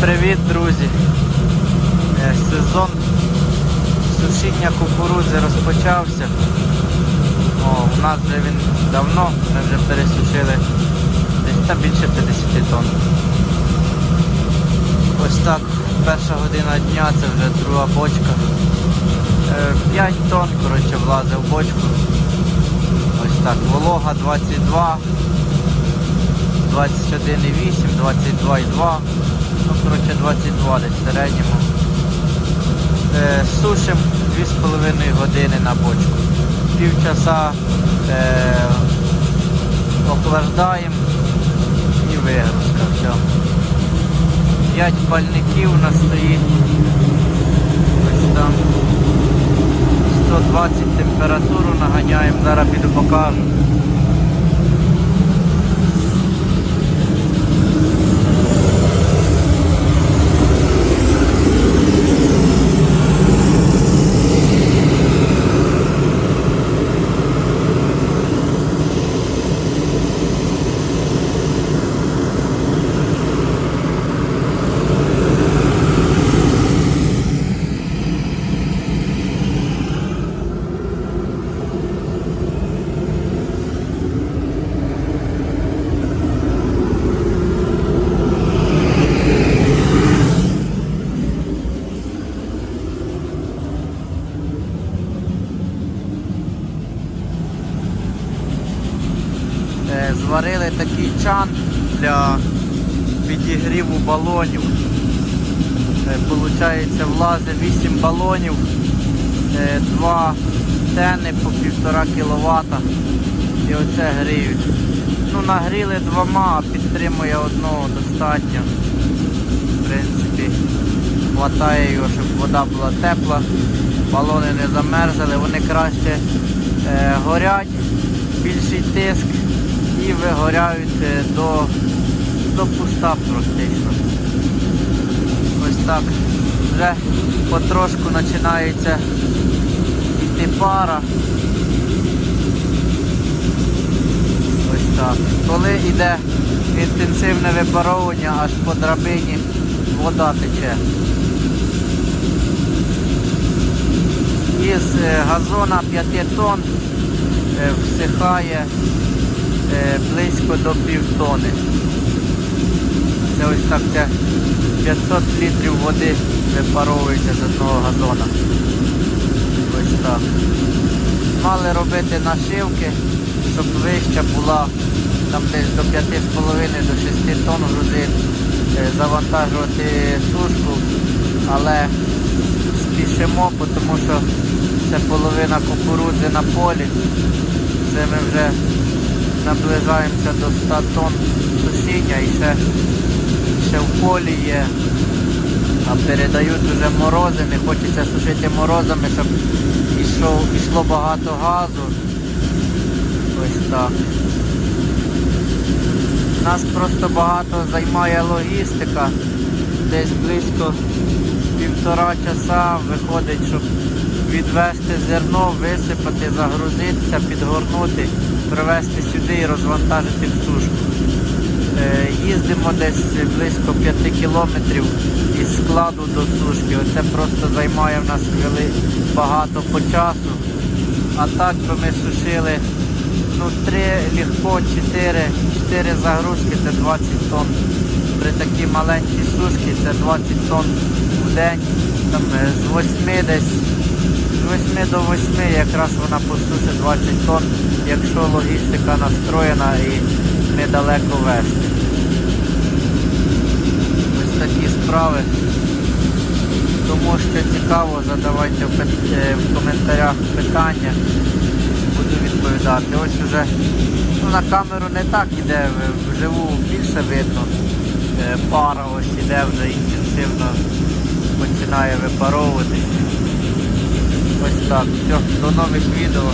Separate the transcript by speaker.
Speaker 1: привіт, друзі! Е, Сезон сушіння кукурудзи розпочався. О, у нас вже він давно, ми вже пересушили десь та більше 50 тонн. Ось так, перша година дня, це вже друга бочка. 5 тонн, коротше, влазив в бочку. Ось так, волога 22, 21,8, 22,2. Ну, коротше, 22 десь в середньому. Е, сушим 2,5 години на бочку. Півчаса е, охлаждаємо і вигрузка. Все. 5 пальників у нас стоїть. Ось там. 120 температуру наганяємо, зараз піду покажу. Зварили такий чан для підігріву балонів. Е, Получається, влазить 8 балонів, 2 тени по 1,5 кВт. І оце гріють. Ну, нагріли двома, а підтримує одного достатньо. В принципі, хватає його, щоб вода була тепла, балони не замерзли, вони краще е, горять, більший тиск і вигоряють е, до, до пуста практично. Ось так. Вже потрошку починається йти пара. Ось так. Коли йде інтенсивне випаровування, аж по драбині вода тече. Із е, газона 5 тонн е, всихає близько до півтони. Це ось так це 500 літрів води випаровується з одного газона. Ось так. Мали робити нашивки, щоб вища була там десь до 5,5 до 6 тонн грузин, е, завантажувати сушку, але спішимо, тому що це половина кукурудзи на полі. Це ми вже наближаємося до 100 тонн сушіння і ще, ще в полі є. А передають вже морози, не хочеться сушити морозами, щоб йшов, йшло багато газу. Ось так. Нас просто багато займає логістика. Десь близько півтора часа виходить, щоб відвести зерно, висипати, загрузитися, підгорнути, привезти сюди і розвантажити в сушку. Е, Їздимо десь близько 5 кілометрів із складу до сушки. Оце просто займає в нас багато по часу. А так би ми сушили ну, 3 легко, 4, 4 загрузки це 20 тонн. При такій маленькій сушці це 20 тонн в день. Там, е, з 8 десь з 8 до 8 якраз вона посушить 20 тонн, якщо логістика настроєна і недалеко вести. Ось такі справи. Тому що цікаво, задавайте в, е, коментарях питання. Буду відповідати. Ось уже ну, на камеру не так іде, вживу більше видно. Е, Пара ось іде вже інтенсивно починає випаровуватись. Ось так. Все, до нових відео.